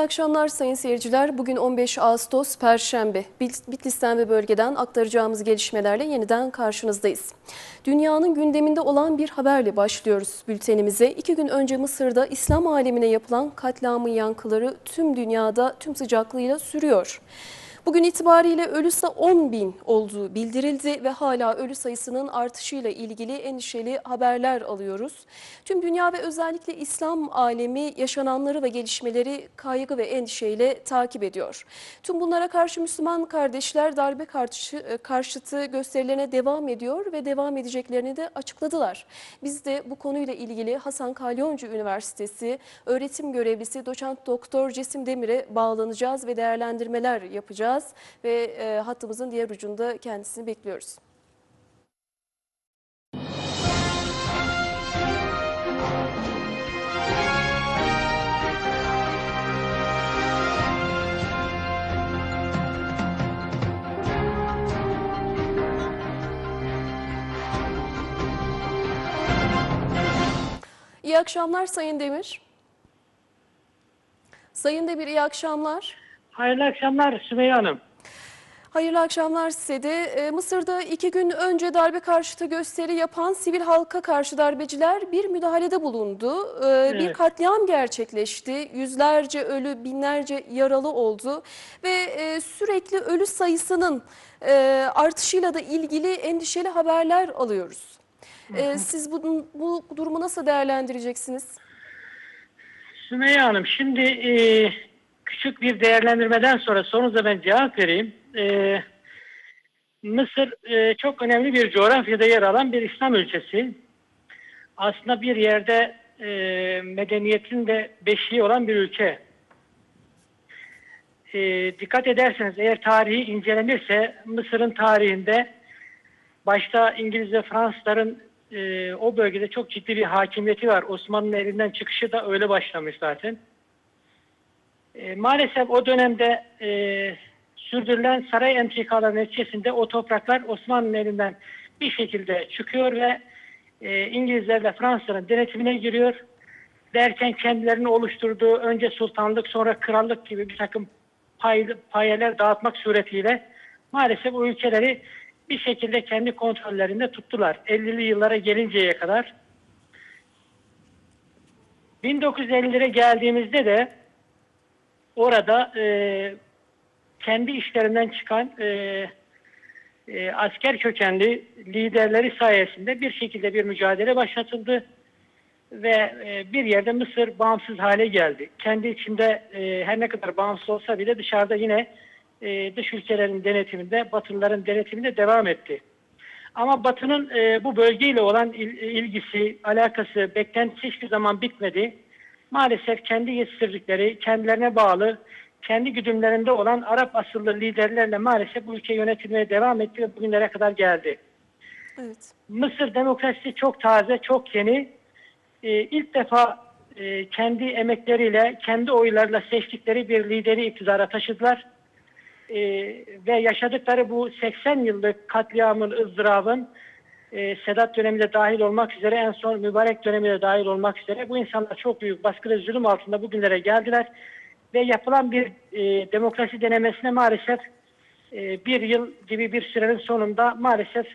Akşamlar sayın seyirciler. Bugün 15 Ağustos Perşembe. Bit- Bitlis'ten ve bölgeden aktaracağımız gelişmelerle yeniden karşınızdayız. Dünyanın gündeminde olan bir haberle başlıyoruz bültenimize. İki gün önce Mısır'da İslam alemine yapılan katliamın yankıları tüm dünyada tüm sıcaklığıyla sürüyor. Bugün itibariyle ölü sayı 10 bin olduğu bildirildi ve hala ölü sayısının artışıyla ilgili endişeli haberler alıyoruz. Tüm dünya ve özellikle İslam alemi yaşananları ve gelişmeleri kaygı ve endişeyle takip ediyor. Tüm bunlara karşı Müslüman kardeşler darbe karşı, karşıtı gösterilerine devam ediyor ve devam edeceklerini de açıkladılar. Biz de bu konuyla ilgili Hasan Kalyoncu Üniversitesi öğretim görevlisi doçent doktor Cesim Demir'e bağlanacağız ve değerlendirmeler yapacağız ve e, hattımızın diğer ucunda kendisini bekliyoruz. İyi akşamlar Sayın Demir. Sayın Demir iyi akşamlar. Hayırlı akşamlar Sümeyye Hanım. Hayırlı akşamlar size de. Ee, Mısır'da iki gün önce darbe karşıtı gösteri yapan sivil halka karşı darbeciler bir müdahalede bulundu. Bir Evet. katliam gerçekleşti. Yüzlerce ölü, binlerce yaralı oldu. Ve e, sürekli ölü sayısının e, artışıyla da ilgili endişeli haberler alıyoruz. Ee, Siz bu, bu durumu nasıl değerlendireceksiniz? Sümeyye Hanım şimdi e, küçük bir değerlendirmeden sonra sorunuza ben cevap vereyim. E, Mısır e, çok önemli bir coğrafyada yer alan bir İslam ülkesi. Aslında bir yerde e, medeniyetin de beşiği olan bir ülke. E, dikkat ederseniz eğer tarihi incelenirse Mısır'ın tarihinde başta İngiliz ve Fransızların e, o bölgede çok ciddi bir hakimiyeti var. Osmanlı'nın elinden çıkışı da öyle başlamış zaten. E, maalesef o dönemde e, sürdürülen saray entrikaları neticesinde o topraklar Osmanlı'nın elinden bir şekilde çıkıyor ve e, İngilizler ve Fransızların denetimine giriyor. Derken kendilerini oluşturduğu önce sultanlık sonra krallık gibi bir takım pay, payeler dağıtmak suretiyle maalesef o ülkeleri bir şekilde kendi kontrollerinde tuttular. 50'li yıllara gelinceye kadar. 1950'lere geldiğimizde de orada e, kendi işlerinden çıkan e, e, asker kökenli liderleri sayesinde bir şekilde bir mücadele başlatıldı ve e, bir yerde Mısır bağımsız hale geldi. Kendi içinde e, her ne kadar bağımsız olsa bile dışarıda yine e, dış ülkelerin denetiminde, Batılıların denetiminde devam etti. Ama Batı'nın e, bu bölgeyle olan il- ilgisi, alakası, beklentisi hiçbir zaman bitmedi. Maalesef kendi yetiştirdikleri, kendilerine bağlı, kendi güdümlerinde olan Arap asıllı liderlerle maalesef bu ülke yönetilmeye devam etti ve bugünlere kadar geldi. Evet. Mısır demokrasisi çok taze, çok yeni. Ee, ilk defa e, kendi emekleriyle, kendi oylarla seçtikleri bir lideri iktidara taşıdılar. Ee, ve yaşadıkları bu 80 yıllık katliamın, ızdırabın e, Sedat dönemi de dahil olmak üzere en son mübarek dönemi de dahil olmak üzere bu insanlar çok büyük baskı ve zulüm altında bugünlere geldiler. Ve yapılan bir e, demokrasi denemesine maalesef e, bir yıl gibi bir sürenin sonunda maalesef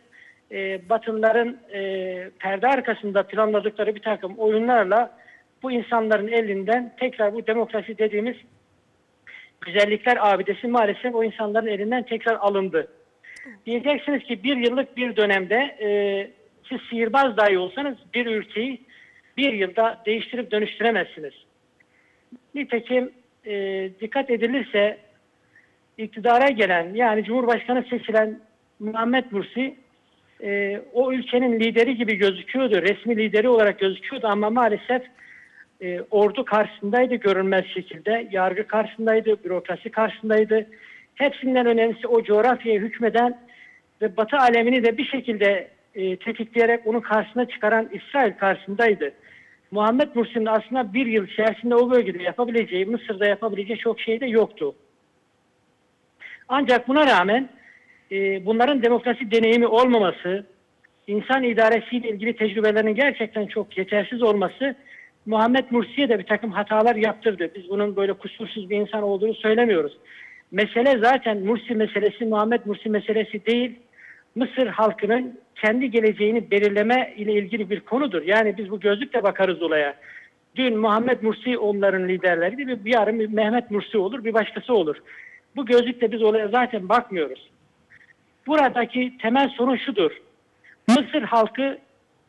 e, Batılıların e, perde arkasında planladıkları bir takım oyunlarla bu insanların elinden tekrar bu demokrasi dediğimiz güzellikler abidesi maalesef o insanların elinden tekrar alındı. Diyeceksiniz ki bir yıllık bir dönemde e, siz sihirbaz dahi olsanız bir ülkeyi bir yılda değiştirip dönüştüremezsiniz. Nitekim e, dikkat edilirse iktidara gelen yani Cumhurbaşkanı seçilen Muhammed Mursi e, o ülkenin lideri gibi gözüküyordu. Resmi lideri olarak gözüküyordu ama maalesef e, ordu karşısındaydı görünmez şekilde. Yargı karşısındaydı, bürokrasi karşısındaydı. Hepsinden önemlisi o coğrafyaya hükmeden ve Batı alemini de bir şekilde e, tetikleyerek onun karşısına çıkaran İsrail karşısındaydı. Muhammed Mursi'nin aslında bir yıl içerisinde o bölgede yapabileceği, Mısır'da yapabileceği çok şey de yoktu. Ancak buna rağmen e, bunların demokrasi deneyimi olmaması, insan idaresiyle ilgili tecrübelerinin gerçekten çok yetersiz olması Muhammed Mursi'ye de bir takım hatalar yaptırdı. Biz bunun böyle kusursuz bir insan olduğunu söylemiyoruz. Mesele zaten Mursi meselesi, Muhammed Mursi meselesi değil. Mısır halkının kendi geleceğini belirleme ile ilgili bir konudur. Yani biz bu gözlükle bakarız olaya. Dün Muhammed Mursi onların liderleriydi. Bir, yarın Mehmet Mursi olur, bir başkası olur. Bu gözlükle biz olaya zaten bakmıyoruz. Buradaki temel sorun şudur. Mısır halkı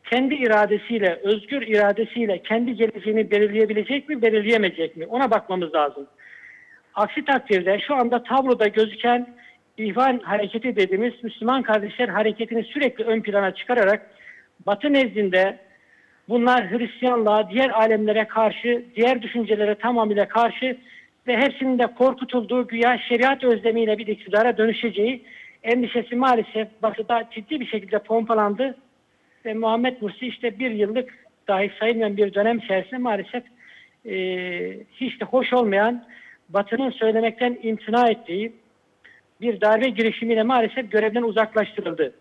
kendi iradesiyle, özgür iradesiyle kendi geleceğini belirleyebilecek mi, belirleyemeyecek mi? Ona bakmamız lazım. Aksi takdirde şu anda tabloda gözüken İhvan hareketi dediğimiz Müslüman kardeşler hareketini sürekli ön plana çıkararak Batı nezdinde bunlar Hristiyanlığa, diğer alemlere karşı, diğer düşüncelere tamamıyla karşı ve hepsinin de korkutulduğu güya şeriat özlemiyle bir iktidara dönüşeceği endişesi maalesef Batı'da ciddi bir şekilde pompalandı ve Muhammed Mursi işte bir yıllık dahi sayılmayan bir dönem içerisinde maalesef e, hiç de hoş olmayan Batı'nın söylemekten imtina ettiği bir darbe girişimiyle maalesef görevden uzaklaştırıldı.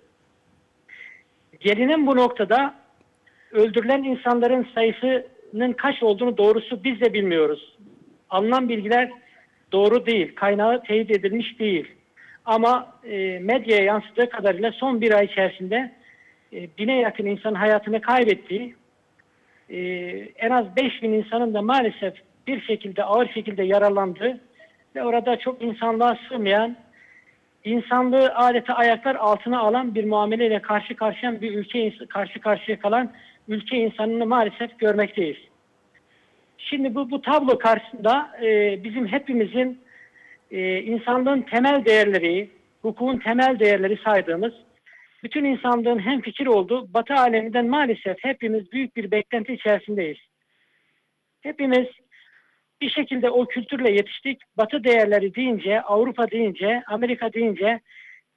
Gelinen bu noktada öldürülen insanların sayısının kaç olduğunu doğrusu biz de bilmiyoruz. Alınan bilgiler doğru değil, kaynağı teyit edilmiş değil. Ama e, medyaya yansıdığı kadarıyla son bir ay içerisinde e, bine yakın insan hayatını kaybettiği, e, en az 5 bin insanın da maalesef bir şekilde ağır şekilde yaralandığı ve orada çok insanlığa sığmayan, insanlığı adeta ayaklar altına alan bir muameleyle karşı karşıya bir ülke karşı karşıya kalan ülke insanını maalesef görmekteyiz. Şimdi bu, bu tablo karşısında e, bizim hepimizin e, insanlığın temel değerleri, hukukun temel değerleri saydığımız, bütün insanlığın hem fikir olduğu Batı aleminden maalesef hepimiz büyük bir beklenti içerisindeyiz. Hepimiz bir şekilde o kültürle yetiştik. Batı değerleri deyince, Avrupa deyince, Amerika deyince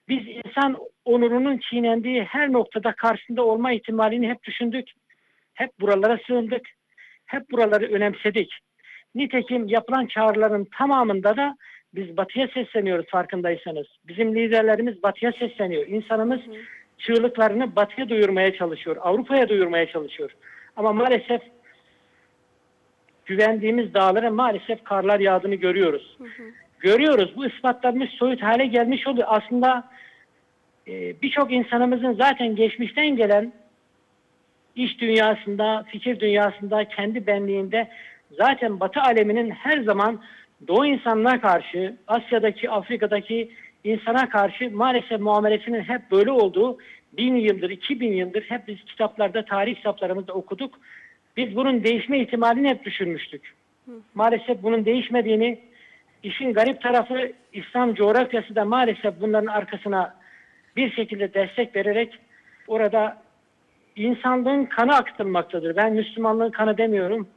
biz insan onurunun çiğnendiği her noktada karşısında olma ihtimalini hep düşündük. Hep buralara sığındık. Hep buraları önemsedik. Nitekim yapılan çağrıların tamamında da biz batıya sesleniyoruz farkındaysanız. Bizim liderlerimiz batıya sesleniyor. İnsanımız çığlıklarını batıya duyurmaya çalışıyor. Avrupa'ya duyurmaya çalışıyor. Ama maalesef güvendiğimiz dağlara maalesef karlar yağdığını görüyoruz. Görüyoruz. Bu ispatlanmış soyut hale gelmiş oluyor. Aslında e, birçok insanımızın zaten geçmişten gelen iş dünyasında, fikir dünyasında, kendi benliğinde zaten Batı aleminin her zaman Doğu insanına karşı, Asya'daki, Afrika'daki insana karşı maalesef muamelesinin hep böyle olduğu bin yıldır, iki bin yıldır hep biz kitaplarda, tarih kitaplarımızda okuduk. Biz bunun değişme ihtimalini hep düşünmüştük. Maalesef bunun değişmediğini, işin garip tarafı İslam coğrafyası da maalesef bunların arkasına bir şekilde destek vererek orada insanlığın kanı akıtılmaktadır. Ben Müslümanlığın kanı demiyorum.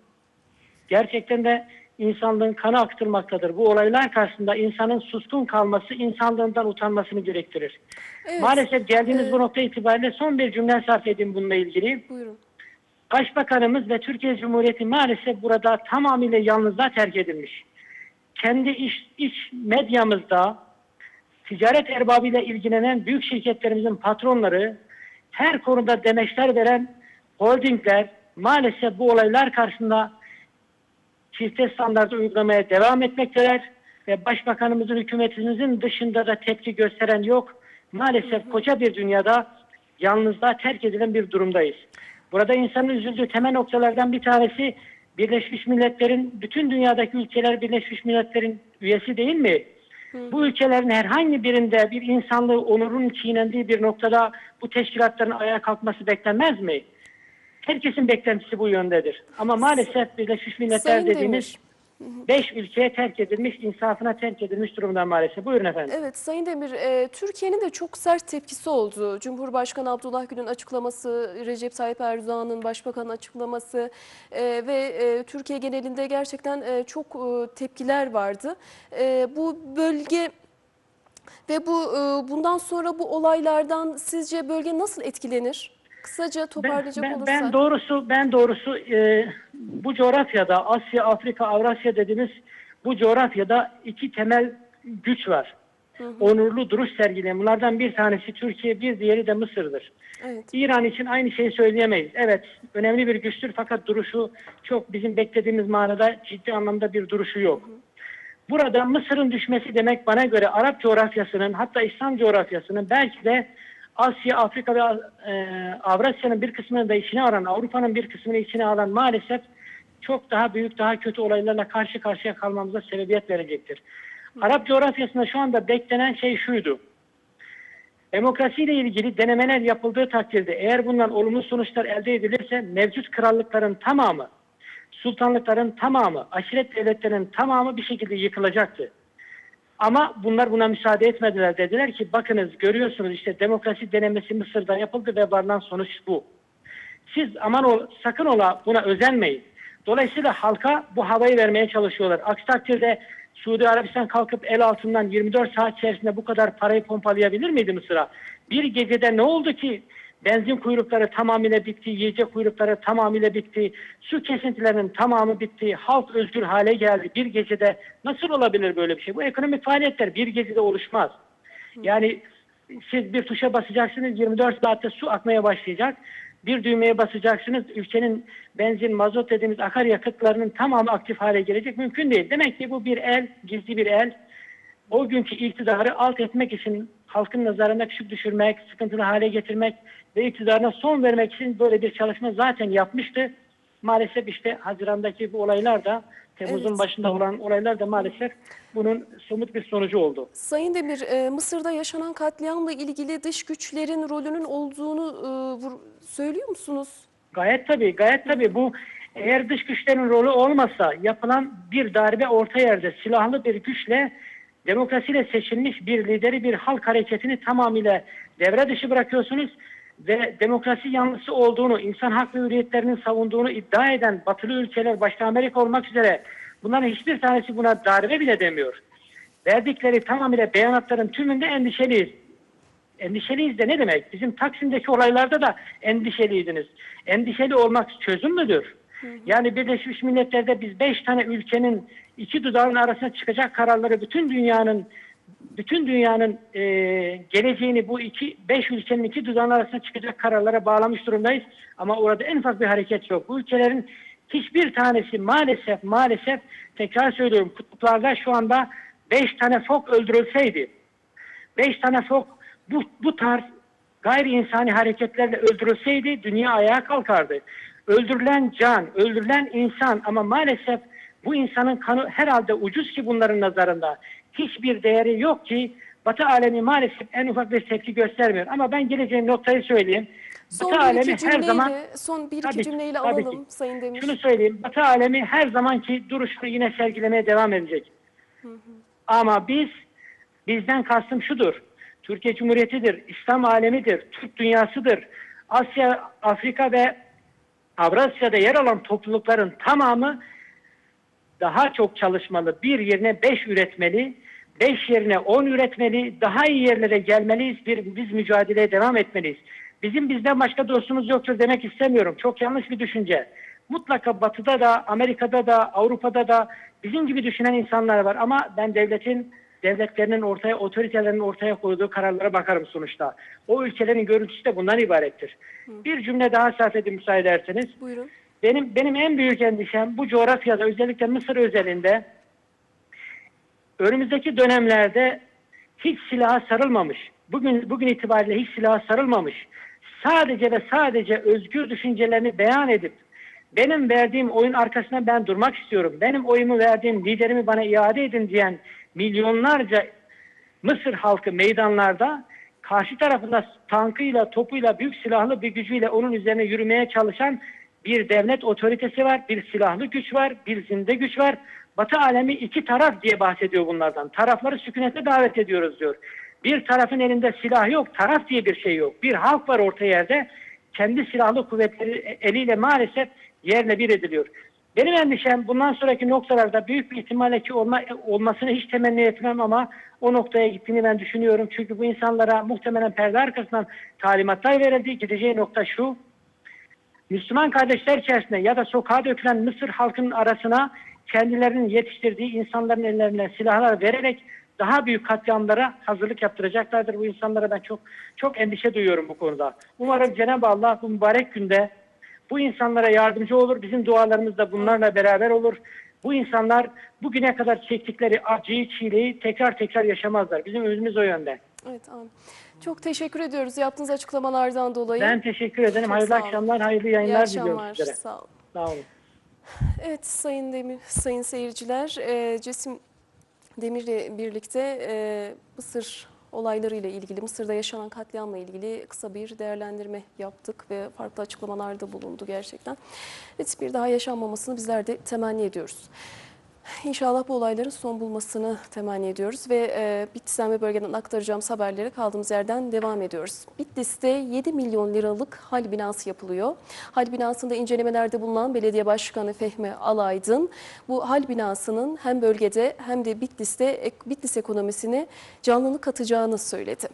Gerçekten de insanlığın kanı akıtılmaktadır. Bu olaylar karşısında insanın suskun kalması, insanlığından utanmasını gerektirir. Evet. Maalesef geldiğimiz Ee, bu nokta itibariyle son bir cümle sarf edeyim bununla ilgili. Buyurun. Başbakanımız ve Türkiye Cumhuriyeti maalesef burada tamamıyla yalnızlığa terk edilmiş. Kendi iç, iç medyamızda ticaret erbabıyla ilgilenen büyük şirketlerimizin patronları her konuda demeçler veren holdingler maalesef bu olaylar karşısında çifte standartı uygulamaya devam etmekteler ve başbakanımızın hükümetimizin dışında da tepki gösteren yok. Maalesef koca bir dünyada yalnızlığa terk edilen bir durumdayız. Burada insanın üzüldüğü temel noktalardan bir tanesi Birleşmiş Milletler'in bütün dünyadaki ülkeler Birleşmiş Milletler'in üyesi değil mi? Bu ülkelerin herhangi birinde bir insanlığı onurun çiğnendiği bir noktada bu teşkilatların ayağa kalkması beklenmez mi? Herkesin beklentisi bu yöndedir. Ama maalesef Birleşmiş Milletler Sayın dediğimiz Demir. Beş ülkeye terk edilmiş, insafına terk edilmiş durumda maalesef. Buyurun efendim. Evet Sayın Demir, e, Türkiye'nin de çok sert tepkisi oldu. Cumhurbaşkanı Abdullah Gül'ün açıklaması, Recep Tayyip Erdoğan'ın başbakanın açıklaması e, ve e, Türkiye genelinde gerçekten e, çok e, tepkiler vardı. E, bu bölge ve bu e, bundan sonra bu olaylardan sizce bölge nasıl etkilenir? Kısaca Ben, toparlayacak ben, olursak. ben doğrusu ben doğrusu e, bu coğrafyada Asya, Afrika, Avrasya dediğimiz bu coğrafyada iki temel güç var. onurlu duruş sergileyen. Bunlardan bir tanesi Türkiye, bir diğeri de Mısır'dır. Evet. İran için aynı şeyi söyleyemeyiz. Evet, önemli bir güçtür fakat duruşu çok bizim beklediğimiz manada ciddi anlamda bir duruşu yok. Burada Mısır'ın düşmesi demek bana göre Arap coğrafyasının hatta İslam coğrafyasının belki de Asya, Afrika ve e, Avrasya'nın bir kısmını da içine alan, Avrupa'nın bir kısmını içine alan maalesef çok daha büyük, daha kötü olaylarla karşı karşıya kalmamıza sebebiyet verecektir. Arap coğrafyasında şu anda beklenen şey şuydu. Demokrasiyle ilgili denemeler yapıldığı takdirde eğer bundan olumlu sonuçlar elde edilirse mevcut krallıkların tamamı, sultanlıkların tamamı, aşiret devletlerinin tamamı bir şekilde yıkılacaktı. Ama bunlar buna müsaade etmediler. Dediler ki bakınız görüyorsunuz işte demokrasi denemesi Mısır'da yapıldı ve varılan sonuç bu. Siz aman ol, sakın ola buna özenmeyin. Dolayısıyla halka bu havayı vermeye çalışıyorlar. Aksi takdirde Suudi Arabistan kalkıp el altından 24 saat içerisinde bu kadar parayı pompalayabilir miydi Mısır'a? Bir gecede ne oldu ki benzin kuyrukları tamamıyla bitti, yiyecek kuyrukları tamamıyla bitti, su kesintilerinin tamamı bitti, halk özgür hale geldi. Bir gecede nasıl olabilir böyle bir şey? Bu ekonomik faaliyetler bir gecede oluşmaz. Yani siz bir tuşa basacaksınız 24 saatte su akmaya başlayacak. Bir düğmeye basacaksınız ülkenin benzin, mazot dediğimiz akaryakıtlarının tamamı aktif hale gelecek. Mümkün değil. Demek ki bu bir el, gizli bir el. O günkü iktidarı alt etmek için halkın nazarında küçük düşürmek, sıkıntılı hale getirmek ve iktidarına son vermek için böyle bir çalışma zaten yapmıştı. Maalesef işte Haziran'daki bu olaylar da Temmuz'un Evet. başında olan olaylar da maalesef bunun somut bir sonucu oldu. Sayın Demir, e, Mısır'da yaşanan katliamla ilgili dış güçlerin rolünün olduğunu e, söylüyor musunuz? Gayet tabii, gayet tabii. Bu eğer dış güçlerin rolü olmasa yapılan bir darbe orta yerde silahlı bir güçle demokrasiyle seçilmiş bir lideri bir halk hareketini tamamıyla devre dışı bırakıyorsunuz ve demokrasi yanlısı olduğunu, insan hak ve hürriyetlerinin savunduğunu iddia eden batılı ülkeler başta Amerika olmak üzere bunların hiçbir tanesi buna darbe bile demiyor. Verdikleri tamamıyla beyanatların tümünde endişeliyiz. Endişeliyiz de ne demek? Bizim Taksim'deki olaylarda da endişeliydiniz. Endişeli olmak çözüm müdür? Yani Birleşmiş Milletler'de biz beş tane ülkenin iki dudağın arasına çıkacak kararları bütün dünyanın bütün dünyanın e, geleceğini bu iki beş ülkenin iki dudağın arasına çıkacak kararlara bağlamış durumdayız. Ama orada en ufak bir hareket yok. Bu ülkelerin hiçbir tanesi maalesef maalesef tekrar söylüyorum kutuplarda şu anda beş tane fok öldürülseydi beş tane fok bu, bu tarz gayri insani hareketlerle öldürülseydi dünya ayağa kalkardı. Öldürülen can, öldürülen insan ama maalesef bu insanın kanı herhalde ucuz ki bunların nazarında. Hiçbir değeri yok ki Batı alemi maalesef en ufak bir tepki göstermiyor. Ama ben geleceğim noktayı söyleyeyim. Son Batı bir alemi iki her zaman son bir iki Tabii cümleyle tabii alalım ki. Sayın Demir. şunu söyleyeyim. Batı alemi her zamanki duruşunu yine sergilemeye devam edecek. Ama biz, bizden kastım şudur. Türkiye Cumhuriyeti'dir, İslam alemidir, Türk dünyasıdır. Asya, Afrika ve Avrasya'da yer alan toplulukların tamamı daha çok çalışmalı. Bir yerine beş üretmeli, beş yerine on üretmeli, daha iyi yerlere gelmeliyiz. Bir, biz mücadeleye devam etmeliyiz. Bizim bizden başka dostumuz yoktur demek istemiyorum. Çok yanlış bir düşünce. Mutlaka Batı'da da, Amerika'da da, Avrupa'da da bizim gibi düşünen insanlar var. Ama ben devletin, devletlerinin ortaya, otoritelerinin ortaya koyduğu kararlara bakarım sonuçta. O ülkelerin görüntüsü de bundan ibarettir. Bir cümle daha sarf edin müsaade ederseniz. Buyurun. Benim benim en büyük endişem bu coğrafyada özellikle Mısır özelinde önümüzdeki dönemlerde hiç silaha sarılmamış. Bugün bugün itibariyle hiç silaha sarılmamış. Sadece ve sadece özgür düşüncelerini beyan edip benim verdiğim oyun arkasına ben durmak istiyorum. Benim oyumu verdiğim liderimi bana iade edin diyen milyonlarca Mısır halkı meydanlarda karşı tarafında tankıyla, topuyla, büyük silahlı bir gücüyle onun üzerine yürümeye çalışan bir devlet otoritesi var, bir silahlı güç var, bir zinde güç var. Batı alemi iki taraf diye bahsediyor bunlardan. Tarafları sükunete davet ediyoruz diyor. Bir tarafın elinde silah yok, taraf diye bir şey yok. Bir halk var orta yerde. Kendi silahlı kuvvetleri eliyle maalesef yerle bir ediliyor. Benim endişem bundan sonraki noktalarda büyük bir ihtimalle ki olma, olmasını hiç temenni etmem ama o noktaya gittiğini ben düşünüyorum. Çünkü bu insanlara muhtemelen perde arkasından talimatlar verildi. Gideceği nokta şu. Müslüman kardeşler içerisinde ya da sokağa dökülen Mısır halkının arasına kendilerinin yetiştirdiği insanların ellerine silahlar vererek daha büyük katliamlara hazırlık yaptıracaklardır. Bu insanlara ben çok çok endişe duyuyorum bu konuda. Umarım Cenab-ı Allah bu mübarek günde bu insanlara yardımcı olur. Bizim dualarımız da bunlarla beraber olur. Bu insanlar bugüne kadar çektikleri acıyı, çileyi tekrar tekrar yaşamazlar. Bizim ümidimiz o yönde. Evet, amin. Çok teşekkür ediyoruz yaptığınız açıklamalardan dolayı. Ben teşekkür ederim. Çok hayırlı akşamlar, hayırlı İyi yayınlar diliyorum sizlere. Sağ olun. Sağ olun. Evet sayın Demir, sayın seyirciler, e, Cesim Demir'le birlikte e, Mısır olaylarıyla ilgili, Mısır'da yaşanan katliamla ilgili kısa bir değerlendirme yaptık ve farklı açıklamalarda bulundu gerçekten. Evet bir daha yaşanmamasını bizler de temenni ediyoruz. İnşallah bu olayların son bulmasını temenni ediyoruz ve e, Bitlis'ten ve bölgeden aktaracağımız haberlere kaldığımız yerden devam ediyoruz. Bitlis'te 7 milyon liralık hal binası yapılıyor. Hal binasında incelemelerde bulunan Belediye Başkanı Fehmi Alaydın bu hal binasının hem bölgede hem de Bitlis'te Bitlis ekonomisine canlılık katacağını söyledi.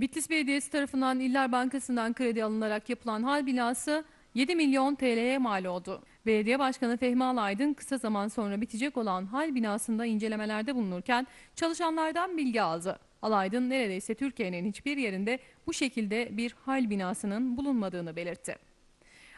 Bitlis Belediyesi tarafından İller Bankası'ndan kredi alınarak yapılan hal binası 7 milyon TL'ye mal oldu. Belediye Başkanı Fehmi Alaydın kısa zaman sonra bitecek olan hal binasında incelemelerde bulunurken çalışanlardan bilgi aldı. Alaydın neredeyse Türkiye'nin hiçbir yerinde bu şekilde bir hal binasının bulunmadığını belirtti.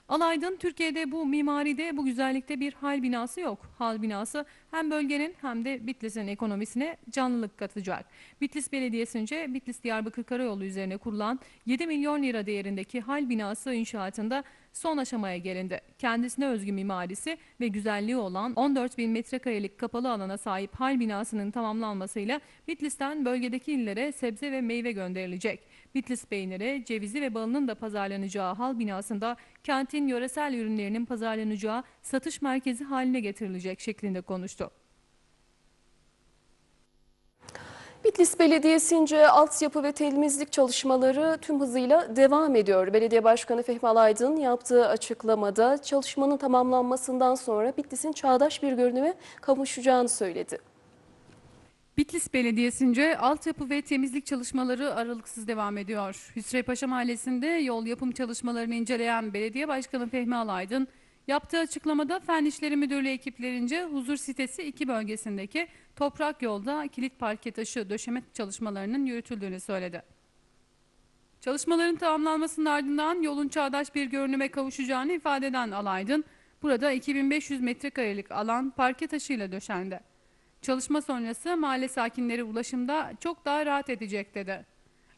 Alaydın Türkiye'de bu mimaride, bu güzellikte bir hal binası yok. Hal binası hem bölgenin hem de Bitlis'in ekonomisine canlılık katacak. Bitlis Belediyesi'nce Bitlis Diyarbakır Karayolu üzerine kurulan 7 milyon lira değerindeki hal binası inşaatında son aşamaya gelindi. Kendisine özgü mimarisi ve güzelliği olan 14 bin metrekarelik kapalı alana sahip hal binasının tamamlanmasıyla Bitlis'ten bölgedeki illere sebze ve meyve gönderilecek. Bitlis peyniri, cevizi ve balının da pazarlanacağı hal binasında kentin yöresel ürünlerinin pazarlanacağı satış merkezi haline getirilecek şeklinde konuştu. Bitlis Belediyesi'nce altyapı ve temizlik çalışmaları tüm hızıyla devam ediyor. Belediye Başkanı Fehmi Alaydın yaptığı açıklamada çalışmanın tamamlanmasından sonra Bitlis'in çağdaş bir görünüme kavuşacağını söyledi. Bitlis Belediyesi'nce altyapı ve temizlik çalışmaları aralıksız devam ediyor. Hüsrevpaşa Mahallesi'nde yol yapım çalışmalarını inceleyen Belediye Başkanı Fehmi Alaydın, yaptığı açıklamada Fen İşleri Müdürlüğü ekiplerince Huzur Sitesi 2 bölgesindeki toprak yolda kilit parke taşı döşeme çalışmalarının yürütüldüğünü söyledi. Çalışmaların tamamlanmasının ardından yolun çağdaş bir görünüme kavuşacağını ifade eden Alaydın, burada 2500 metrekarelik alan parke taşıyla döşendi. Çalışma sonrası mahalle sakinleri ulaşımda çok daha rahat edecek dedi.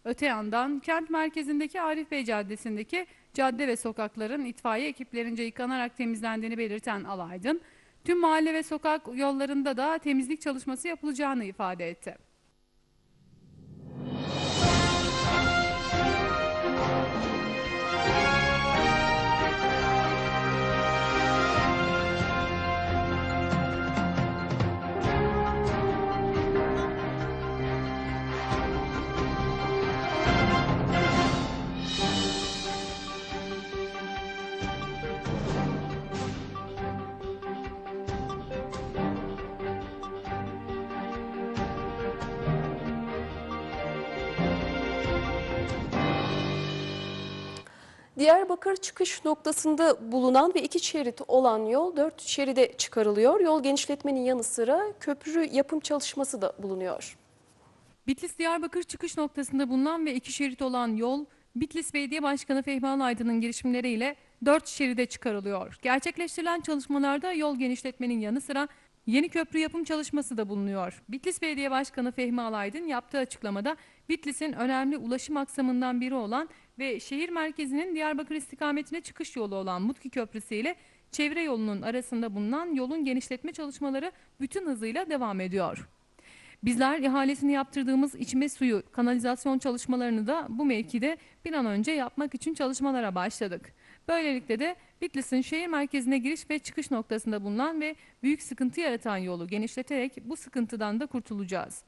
Öte yandan kent merkezindeki Arif Bey Caddesi'ndeki cadde ve sokakların itfaiye ekiplerince yıkanarak temizlendiğini belirten Alaydın, tüm mahalle ve sokak yollarında da temizlik çalışması yapılacağını ifade etti. Diyarbakır çıkış noktasında bulunan ve iki şerit olan yol dört şeride çıkarılıyor. Yol genişletmenin yanı sıra köprü yapım çalışması da bulunuyor. Bitlis Diyarbakır çıkış noktasında bulunan ve iki şerit olan yol Bitlis Belediye Başkanı Fehmi Alaydın'ın girişimleriyle dört şeride çıkarılıyor. Gerçekleştirilen çalışmalarda yol genişletmenin yanı sıra yeni köprü yapım çalışması da bulunuyor. Bitlis Belediye Başkanı Fehmi Alaydın yaptığı açıklamada Bitlis'in önemli ulaşım aksamından biri olan ve şehir merkezinin Diyarbakır istikametine çıkış yolu olan Mutki Köprüsü ile çevre yolunun arasında bulunan yolun genişletme çalışmaları bütün hızıyla devam ediyor. Bizler ihalesini yaptırdığımız içme suyu kanalizasyon çalışmalarını da bu mevkide bir an önce yapmak için çalışmalara başladık. Böylelikle de Bitlis'in şehir merkezine giriş ve çıkış noktasında bulunan ve büyük sıkıntı yaratan yolu genişleterek bu sıkıntıdan da kurtulacağız.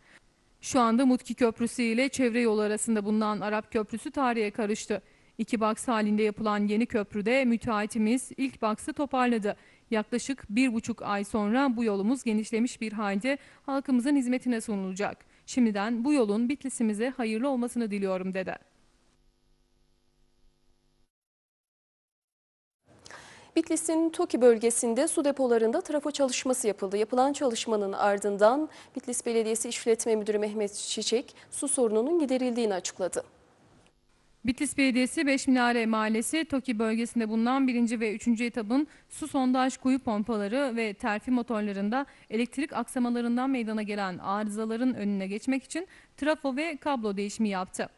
Şu anda Mutki Köprüsü ile çevre yolu arasında bulunan Arap Köprüsü tarihe karıştı. İki baks halinde yapılan yeni köprüde müteahhitimiz ilk baksı toparladı. Yaklaşık bir buçuk ay sonra bu yolumuz genişlemiş bir halde halkımızın hizmetine sunulacak. Şimdiden bu yolun Bitlis'imize hayırlı olmasını diliyorum dedi. Bitlis'in TOKİ bölgesinde su depolarında trafo çalışması yapıldı. Yapılan çalışmanın ardından Bitlis Belediyesi İşletme Müdürü Mehmet Çiçek su sorununun giderildiğini açıkladı. Bitlis Belediyesi Beşminare Mahallesi TOKİ bölgesinde bulunan birinci ve üçüncü etabın su sondaj kuyu pompaları ve terfi motorlarında elektrik aksamalarından meydana gelen arızaların önüne geçmek için trafo ve kablo değişimi yaptı.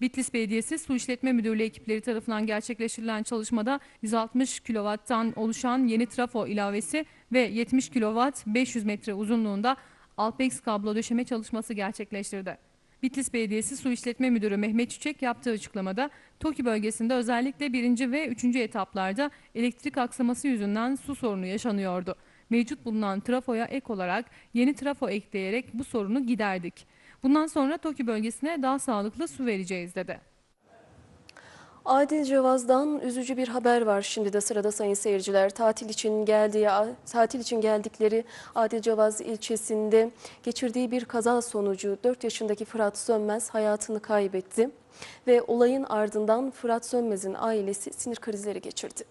Bitlis Belediyesi Su İşletme Müdürlüğü ekipleri tarafından gerçekleştirilen çalışmada 160 kW'tan oluşan yeni trafo ilavesi ve 70 kW 500 metre uzunluğunda Alpex kablo döşeme çalışması gerçekleştirdi. Bitlis Belediyesi Su İşletme Müdürü Mehmet Çiçek yaptığı açıklamada TOKİ bölgesinde özellikle birinci ve üçüncü etaplarda elektrik aksaması yüzünden su sorunu yaşanıyordu. Mevcut bulunan trafoya ek olarak yeni trafo ekleyerek bu sorunu giderdik. Bundan sonra TOKİ bölgesine daha sağlıklı su vereceğiz dedi. Adil Cevaz'dan üzücü bir haber var şimdi de sırada sayın seyirciler. Tatil için geldiği tatil için geldikleri Adil Cevaz ilçesinde geçirdiği bir kaza sonucu 4 yaşındaki Fırat Sönmez hayatını kaybetti ve olayın ardından Fırat Sönmez'in ailesi sinir krizleri geçirdi.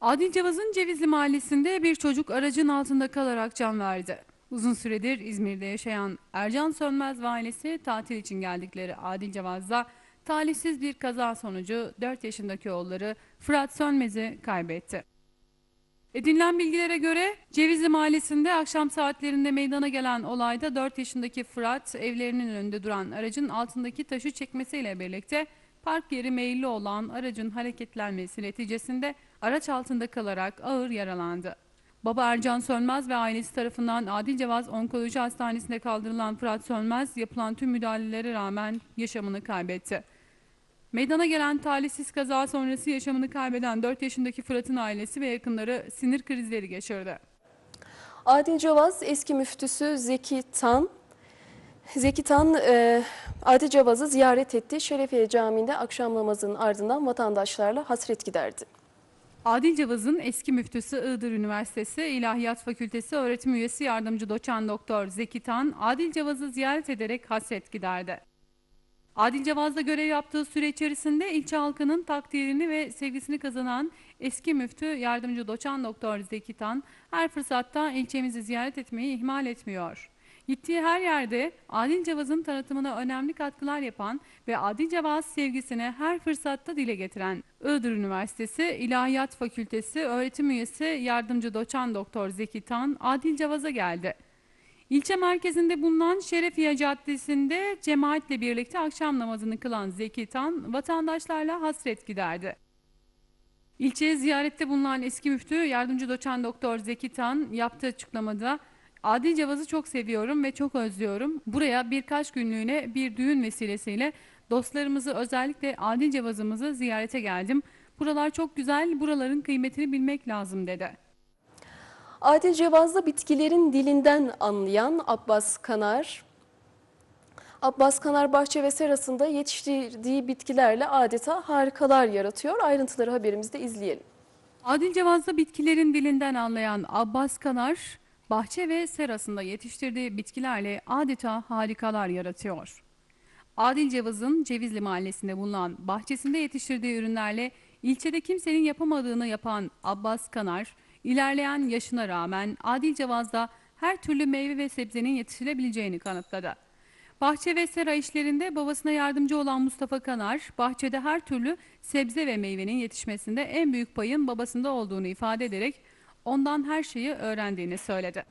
Adil Cevaz'ın Cevizli Mahallesi'nde bir çocuk aracın altında kalarak can verdi. Uzun süredir İzmir'de yaşayan Ercan Sönmez ve ailesi tatil için geldikleri Adil Cevaz'da talihsiz bir kaza sonucu 4 yaşındaki oğulları Fırat Sönmez'i kaybetti. Edinilen bilgilere göre Cevizli Mahallesi'nde akşam saatlerinde meydana gelen olayda 4 yaşındaki Fırat evlerinin önünde duran aracın altındaki taşı çekmesiyle birlikte park yeri meyilli olan aracın hareketlenmesi neticesinde araç altında kalarak ağır yaralandı. Baba Ercan Sönmez ve ailesi tarafından Adil Cevaz Onkoloji Hastanesi'nde kaldırılan Fırat Sönmez yapılan tüm müdahalelere rağmen yaşamını kaybetti. Meydana gelen talihsiz kaza sonrası yaşamını kaybeden 4 yaşındaki Fırat'ın ailesi ve yakınları sinir krizleri geçirdi. Adil Cevaz eski müftüsü Zeki Tan Zeki Tan e, Adil Cevaz'ı ziyaret etti. Şerefiye Camii'nde akşam namazının ardından vatandaşlarla hasret giderdi. Adil Cavaz'ın eski müftüsü Iğdır Üniversitesi İlahiyat Fakültesi öğretim üyesi yardımcı doçent doktor Zeki Tan, Adil Cavaz'ı ziyaret ederek hasret giderdi. Adil Cavaz'da görev yaptığı süre içerisinde ilçe halkının takdirini ve sevgisini kazanan eski müftü yardımcı doçent doktor Zeki Tan, her fırsatta ilçemizi ziyaret etmeyi ihmal etmiyor. Gittiği her yerde Adil Cevaz'ın tanıtımına önemli katkılar yapan ve Adil Cevaz sevgisini her fırsatta dile getiren Iğdır Üniversitesi İlahiyat Fakültesi öğretim üyesi yardımcı doçent doktor Zeki Tan Adil Cevaz'a geldi. İlçe merkezinde bulunan Şerefiye Caddesi'nde cemaatle birlikte akşam namazını kılan Zeki Tan vatandaşlarla hasret giderdi. İlçeye ziyarette bulunan eski müftü yardımcı doçent doktor Zeki Tan yaptığı açıklamada Adil Cevaz'ı çok seviyorum ve çok özlüyorum. Buraya birkaç günlüğüne bir düğün vesilesiyle dostlarımızı özellikle Adil Cevaz'ımızı ziyarete geldim. Buralar çok güzel, buraların kıymetini bilmek lazım dedi. Adil Cevaz'da bitkilerin dilinden anlayan Abbas Kanar, Abbas Kanar bahçe ve serasında yetiştirdiği bitkilerle adeta harikalar yaratıyor. Ayrıntıları haberimizde izleyelim. Adil Cevaz'da bitkilerin dilinden anlayan Abbas Kanar, bahçe ve serasında yetiştirdiği bitkilerle adeta harikalar yaratıyor. Adil Cevaz'ın Cevizli Mahallesi'nde bulunan bahçesinde yetiştirdiği ürünlerle ilçede kimsenin yapamadığını yapan Abbas Kanar, ilerleyen yaşına rağmen Adil Cevaz'da her türlü meyve ve sebzenin yetiştirebileceğini kanıtladı. Bahçe ve sera işlerinde babasına yardımcı olan Mustafa Kanar, bahçede her türlü sebze ve meyvenin yetişmesinde en büyük payın babasında olduğunu ifade ederek ondan her şeyi öğrendiğini söyledi.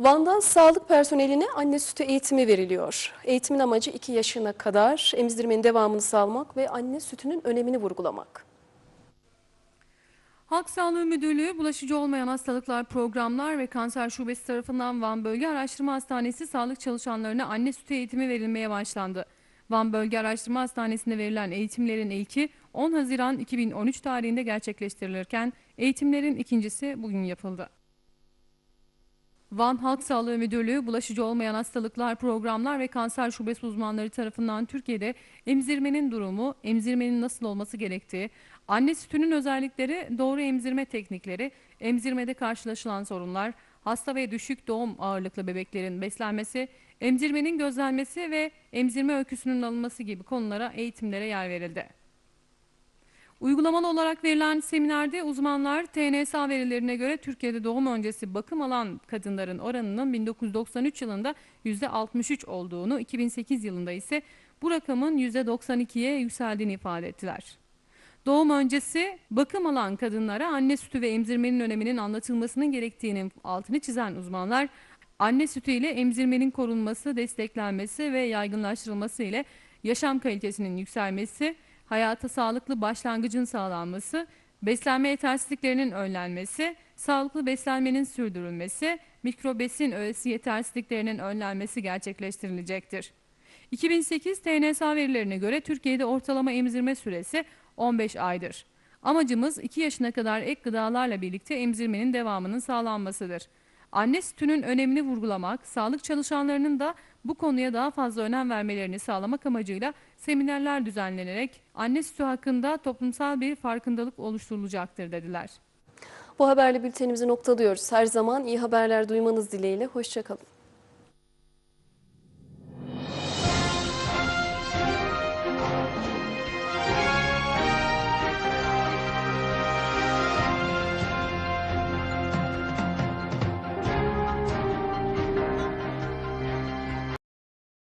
Van'da sağlık personeline anne sütü eğitimi veriliyor. Eğitimin amacı 2 yaşına kadar emzirmenin devamını sağlamak ve anne sütünün önemini vurgulamak. Halk Sağlığı Müdürlüğü Bulaşıcı Olmayan Hastalıklar Programlar ve Kanser Şubesi tarafından Van Bölge Araştırma Hastanesi sağlık çalışanlarına anne sütü eğitimi verilmeye başlandı. Van Bölge Araştırma Hastanesi'nde verilen eğitimlerin ilki 10 Haziran 2013 tarihinde gerçekleştirilirken eğitimlerin ikincisi bugün yapıldı. Van Halk Sağlığı Müdürlüğü Bulaşıcı Olmayan Hastalıklar Programlar ve Kanser Şubesi uzmanları tarafından Türkiye'de emzirmenin durumu, emzirmenin nasıl olması gerektiği, anne sütünün özellikleri, doğru emzirme teknikleri, emzirmede karşılaşılan sorunlar, hasta ve düşük doğum ağırlıklı bebeklerin beslenmesi, emzirmenin gözlenmesi ve emzirme öyküsünün alınması gibi konulara eğitimlere yer verildi. Uygulamalı olarak verilen seminerde uzmanlar TNSA verilerine göre Türkiye'de doğum öncesi bakım alan kadınların oranının 1993 yılında %63 olduğunu, 2008 yılında ise bu rakamın %92'ye yükseldiğini ifade ettiler. Doğum öncesi bakım alan kadınlara anne sütü ve emzirmenin öneminin anlatılmasının gerektiğinin altını çizen uzmanlar, anne sütü ile emzirmenin korunması, desteklenmesi ve yaygınlaştırılması ile yaşam kalitesinin yükselmesi, hayata sağlıklı başlangıcın sağlanması, beslenme yetersizliklerinin önlenmesi, sağlıklı beslenmenin sürdürülmesi, mikrobesin öğesi yetersizliklerinin önlenmesi gerçekleştirilecektir. 2008 TNSA verilerine göre Türkiye'de ortalama emzirme süresi 15 aydır. Amacımız 2 yaşına kadar ek gıdalarla birlikte emzirmenin devamının sağlanmasıdır. Anne sütünün önemini vurgulamak, sağlık çalışanlarının da bu konuya daha fazla önem vermelerini sağlamak amacıyla seminerler düzenlenerek anne sütü hakkında toplumsal bir farkındalık oluşturulacaktır dediler. Bu haberle bültenimizi noktalıyoruz. Her zaman iyi haberler duymanız dileğiyle. Hoşçakalın.